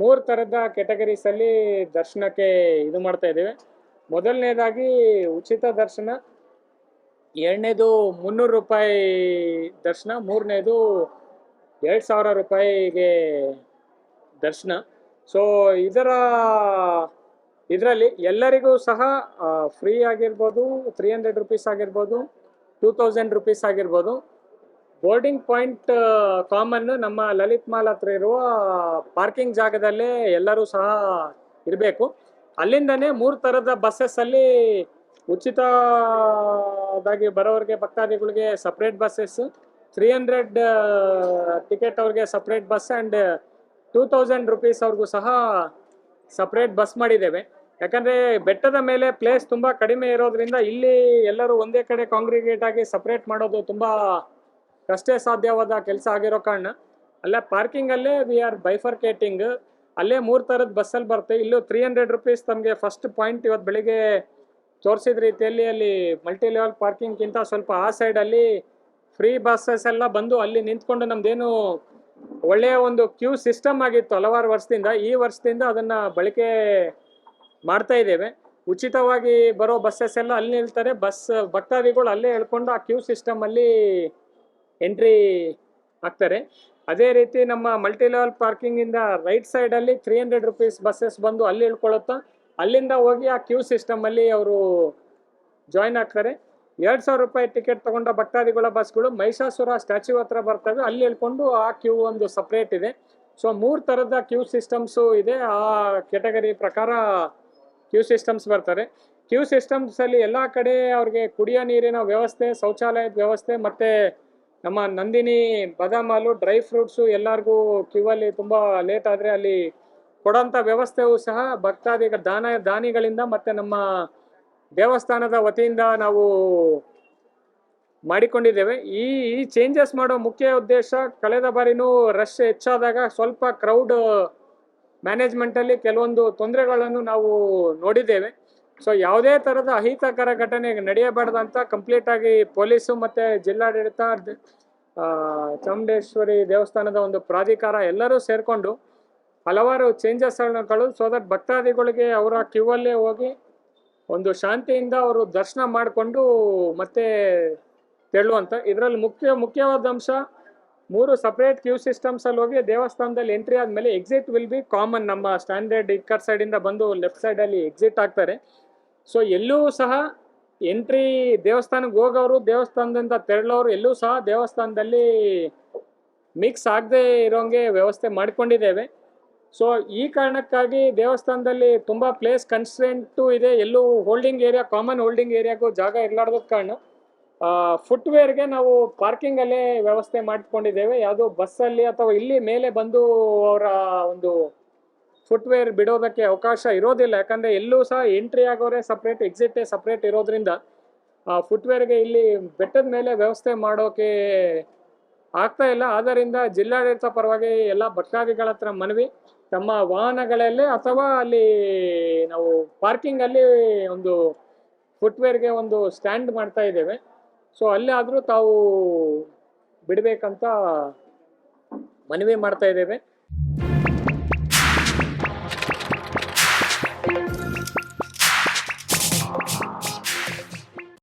ಮೂರು ಥರದ ಕೆಟಗರೀಸಲ್ಲಿ ದರ್ಶನಕ್ಕೆ ಇದು ಮಾಡ್ತಾ ಇದ್ದೇವೆ. ಮೊದಲನೇದಾಗಿ ಉಚಿತ ದರ್ಶನ, ಎರಡನೇದು ಮುನ್ನೂರು ರೂಪಾಯಿ ದರ್ಶನ, ಮೂರನೇದು ಎರಡು ಸಾವಿರ ರೂಪಾಯಿಗೆ ದರ್ಶನ. ಸೊ ಇದರ, ಇದರಲ್ಲಿ ಎಲ್ಲರಿಗೂ ಸಹ ಫ್ರೀ ಆಗಿರ್ಬೋದು ತ್ರೀ ಹಂಡ್ರೆಡ್ ರುಪೀಸ್ ಆಗಿರ್ಬೋದು ಟೂ ತೌಸಂಡ್ ರುಪೀಸ್ ಆಗಿರ್ಬೋದು. ಬೋರ್ಡಿಂಗ್ ಪಾಯಿಂಟ್ ಕಾಮನ್ ನಮ್ಮ ಲಲಿತ್ ಮಾಲ್ ಹತ್ರ ಇರುವ ಪಾರ್ಕಿಂಗ್ ಜಾಗದಲ್ಲೇ ಎಲ್ಲರೂ ಸಹ ಇರಬೇಕು. ಅಲ್ಲಿಂದನೇ ಮೂರು ಥರದ ಬಸ್ಸಸ್ಸಲ್ಲಿ ಉಚಿತದಾಗಿ ಬರೋರಿಗೆ, ಭಕ್ತಾದಿಗಳಿಗೆ separate buses three hundred ticket ಅವ್ರಿಗೆ separate bus and two thousand rupees ಅವ್ರಿಗೂ ಸಹ ಸಪ್ರೇಟ್ ಬಸ್ ಮಾಡಿದ್ದೇವೆ. ಯಾಕಂದರೆ ಬೆಟ್ಟದ ಮೇಲೆ ಪ್ಲೇಸ್ ತುಂಬ ಕಡಿಮೆ ಇರೋದ್ರಿಂದ ಇಲ್ಲಿ ಎಲ್ಲರೂ ಒಂದೇ ಕಡೆ ಕಾಂಗ್ರಿಗೇಟ್ ಆಗಿ ಸಪ್ರೇಟ್ ಮಾಡೋದು ತುಂಬ ಕಷ್ಟೇ ಸಾಧ್ಯವಾದ ಕೆಲಸ ಆಗಿರೋ ಕಾರಣ ಅಲ್ಲೇ ಪಾರ್ಕಿಂಗಲ್ಲೇ ವಿ ಆರ್ ಬೈಫರ್ಕೇಟಿಂಗ್ ಅಲ್ಲೇ ಮೂರು ಥರದ ಬಸ್ಸಲ್ಲಿ ಬರುತ್ತೆ ಇಲ್ಲೂ ತ್ರೀ ಹಂಡ್ರೆಡ್ ರುಪೀಸ್ ತಮಗೆ ಫಸ್ಟ್ ಪಾಯಿಂಟ್ ಇವತ್ತು ಬೆಳಿಗ್ಗೆ ತೋರಿಸಿದ ರೀತಿಯಲ್ಲಿ ಅಲ್ಲಿ ಮಲ್ಟಿ ಲೆವೆಲ್ ಪಾರ್ಕಿಂಗ್ಗಿಂತ ಸ್ವಲ್ಪ ಆ ಸೈಡಲ್ಲಿ ಫ್ರೀ ಬಸ್ಸಸ್ ಎಲ್ಲ ಬಂದು ಅಲ್ಲಿ ನಿಂತ್ಕೊಂಡು ನಮ್ದೇನು ಒಳ್ಳೆಯ ಒಂದು ಕ್ಯೂ ಸಿಸ್ಟಮ್ ಆಗಿತ್ತು ಹಲವಾರು ವರ್ಷದಿಂದ. ಈ ವರ್ಷದಿಂದ ಅದನ್ನು ಬಳಕೆ ಮಾಡ್ತಾ ಇದ್ದೇವೆ. ಉಚಿತವಾಗಿ ಬರೋ ಬಸ್ಸಸ್ ಎಲ್ಲ ಅಲ್ಲಿ ನಿಲ್ತಾರೆ. ಬಸ್ ಭಕ್ತಾದಿಗಳು ಅಲ್ಲೇ ಹೇಳ್ಕೊಂಡು ಆ ಕ್ಯೂ ಸಿಸ್ಟಮಲ್ಲಿ ಎಂಟ್ರಿ ಆಗ್ತಾರೆ ಅದೇ ರೀತಿ ನಮ್ಮ ಮಲ್ಟಿ ಲೆವೆಲ್ ಪಾರ್ಕಿಂಗಿಂದ ರೈಟ್ ಸೈಡಲ್ಲಿ ತ್ರೀ ಹಂಡ್ರೆಡ್ ರುಪೀಸ್ ಬಸ್ಸಸ್ ಬಂದು ಅಲ್ಲಿ ಇಳ್ಕೊಳುತ್ತಾ ಅಲ್ಲಿಂದ ಹೋಗಿ ಆ ಕ್ಯೂ ಸಿಸ್ಟಮಲ್ಲಿ ಅವರು ಜಾಯ್ನ್ ಆಗ್ತಾರೆ. ಎರಡು ಸಾವಿರ ರೂಪಾಯಿ ಟಿಕೆಟ್ ತಗೊಂಡ ಭಕ್ತಾದಿಗಳ ಬಸ್ಗಳು ಮಹಿಷಾಸುರ ಸ್ಟ್ಯಾಚ್ಯೂ ಹತ್ರ ಬರ್ತವೆ, ಅಲ್ಲಿ ಇಳ್ಕೊಂಡು ಆ ಕ್ಯೂ ಒಂದು ಸಪ್ರೇಟ್ ಇದೆ. ಸೊ ಮೂರು ಥರದ ಕ್ಯೂ ಸಿಸ್ಟಮ್ಸು ಇದೆ, ಆ ಕೆಟಗರಿ ಪ್ರಕಾರ ಕ್ಯೂ ಸಿಸ್ಟಮ್ಸ್ ಬರ್ತಾರೆ ಕ್ಯೂ ಸಿಸ್ಟಮ್ಸಲ್ಲಿ ಎಲ್ಲ ಕಡೆ ಅವ್ರಿಗೆ ಕುಡಿಯೋ ನೀರಿನ ವ್ಯವಸ್ಥೆ, ಶೌಚಾಲಯದ ವ್ಯವಸ್ಥೆ ಮತ್ತು ನಮ್ಮ ನಂದಿನಿ ಬಾದಾಮ್ ಹಾಲು ಡ್ರೈ ಫ್ರೂಟ್ಸು ಎಲ್ಲರಿಗೂ ಕ್ಯೂ ಅಲ್ಲಿ ತುಂಬ ಲೇಟ್ ಆದರೆ ಅಲ್ಲಿ ಕೊಡೋಂಥ ವ್ಯವಸ್ಥೆಯೂ ಸಹ ಭಕ್ತಾದಿಗ ದಾನ, ದಾನಿಗಳಿಂದ ಮತ್ತು ನಮ್ಮ ದೇವಸ್ಥಾನದ ವತಿಯಿಂದ ನಾವು ಮಾಡಿಕೊಂಡಿದ್ದೇವೆ. ಈ ಈ ಚೇಂಜಸ್ ಮಾಡೋ ಮುಖ್ಯ ಉದ್ದೇಶ ಕಳೆದ ಬಾರಿನೂ ರಶ್ ಹೆಚ್ಚಾದಾಗ ಸ್ವಲ್ಪ ಕ್ರೌಡ್ ಮ್ಯಾನೇಜ್ಮೆಂಟಲ್ಲಿ ಕೆಲವೊಂದು ತೊಂದರೆಗಳನ್ನು ನಾವು ನೋಡಿದ್ದೇವೆ. ಸೊ ಯಾವುದೇ ಥರದ ಅಹಿತಕರ ಘಟನೆ ನಡೆಯಬಾರ್ದಂತ ಕಂಪ್ಲೀಟಾಗಿ ಪೊಲೀಸು ಮತ್ತು ಜಿಲ್ಲಾಡಳಿತ ಚಾಮುಂಡೇಶ್ವರಿ ದೇವಸ್ಥಾನದ ಒಂದು ಪ್ರಾಧಿಕಾರ ಎಲ್ಲರೂ ಸೇರಿಕೊಂಡು ಹಲವಾರು ಚೇಂಜಸ್ಗಳು ಸೊ ದಟ್ ಭಕ್ತಾದಿಗಳಿಗೆ ಅವರ ಕ್ಯೂ ಅಲ್ಲೇ ಹೋಗಿ ಒಂದು ಶಾಂತಿಯಿಂದ ಅವರು ದರ್ಶನ ಮಾಡಿಕೊಂಡು ಮತ್ತೆ ತೆರಳುವಂಥ ಇದರಲ್ಲಿ ಮುಖ್ಯ, ಮುಖ್ಯವಾದ ಅಂಶ ಮೂರು ಸಪ್ರೇಟ್ ಕ್ಯೂ ಸಿಸ್ಟಮ್ಸ್ ಅಲ್ಲಿ ಹೋಗಿ ದೇವಸ್ಥಾನದಲ್ಲಿ ಎಂಟ್ರಿ ಆದಮೇಲೆ ಎಕ್ಸಿಟ್ ವಿಲ್ ಬಿ ಕಾಮನ್ ನಮ್ಮ ಸ್ಟ್ಯಾಂಡರ್ಡ್ ಇಕ್ಕರ್ ಸೈಡಿಂದ ಬಂದು ಲೆಫ್ಟ್ ಸೈಡಲ್ಲಿ ಎಕ್ಸಿಟ್ ಆಗ್ತಾರೆ. ಸೊ ಎಲ್ಲೂ ಸಹ ಎಂಟ್ರಿ ದೇವಸ್ಥಾನಕ್ಕೆ ಹೋಗೋರು, ದೇವಸ್ಥಾನದಿಂದ ತೆರಳೋರು, ಎಲ್ಲೂ ಸಹ ದೇವಸ್ಥಾನದಲ್ಲಿ ಮಿಕ್ಸ್ ಆಗದೆ ಇರೋಂಗೆ ವ್ಯವಸ್ಥೆ ಮಾಡಿಕೊಂಡಿದ್ದೇವೆ. ಸೊ ಈ ಕಾರಣಕ್ಕಾಗಿ ದೇವಸ್ಥಾನದಲ್ಲಿ ತುಂಬ ಪ್ಲೇಸ್ ಕನ್ಸ್ಟೆಂಟು ಇದೆ. ಎಲ್ಲೂ ಹೋಲ್ಡಿಂಗ್ ಏರಿಯಾ ಕಾಮನ್ ಹೋಲ್ಡಿಂಗ್ ಏರಿಯಾಗೂ ಜಾಗ ಇರಲಾರ್ದ ಕಾರಣ. ಫುಟ್ವೇರ್ಗೆ ನಾವು ಪಾರ್ಕಿಂಗಲ್ಲೇ ವ್ಯವಸ್ಥೆ ಮಾಡಿಕೊಂಡಿದ್ದೇವೆ. ಯಾವುದೋ ಬಸ್ಸಲ್ಲಿ ಅಥವಾ ಇಲ್ಲಿ ಮೇಲೆ ಬಂದು ಅವರ ಒಂದು ಫುಟ್ವೇರ್ ಬಿಡೋದಕ್ಕೆ ಅವಕಾಶ ಇರೋದಿಲ್ಲ. ಯಾಕಂದರೆ ಎಲ್ಲೂ ಸಹ ಎಂಟ್ರಿ ಆಗೋರೆ ಸಪ್ರೇಟ್ ಎಕ್ಸಿಟೇ ಸಪ್ರೇಟ್ ಇರೋದ್ರಿಂದ ಫುಟ್ವೇರ್ಗೆ ಇಲ್ಲಿ ಬೆಟ್ಟದ ಮೇಲೆ ವ್ಯವಸ್ಥೆ ಮಾಡೋಕೆ ಆಗ್ತಾ ಇಲ್ಲ. ಆದ್ದರಿಂದ ಜಿಲ್ಲಾಡಳಿತ ಪರವಾಗಿ ಎಲ್ಲ ಭಕ್ತಾದಿಗಳ ಹತ್ರ ಮನವಿ, ತಮ್ಮ ವಾಹನಗಳಲ್ಲೇ ಅಥವಾ ಅಲ್ಲಿ ನಾವು ಪಾರ್ಕಿಂಗಲ್ಲಿ ಒಂದು ಫುಟ್ವೇರ್ಗೆ ಒಂದು ಸ್ಟ್ಯಾಂಡ್ ಮಾಡ್ತಾ ಇದ್ದೇವೆ. ಸೊ ಅಲ್ಲೇ ಆದರೂ ತಾವು ಬಿಡಬೇಕಂತ ಮನವಿ ಮಾಡ್ತಾ ಇದ್ದೇವೆ.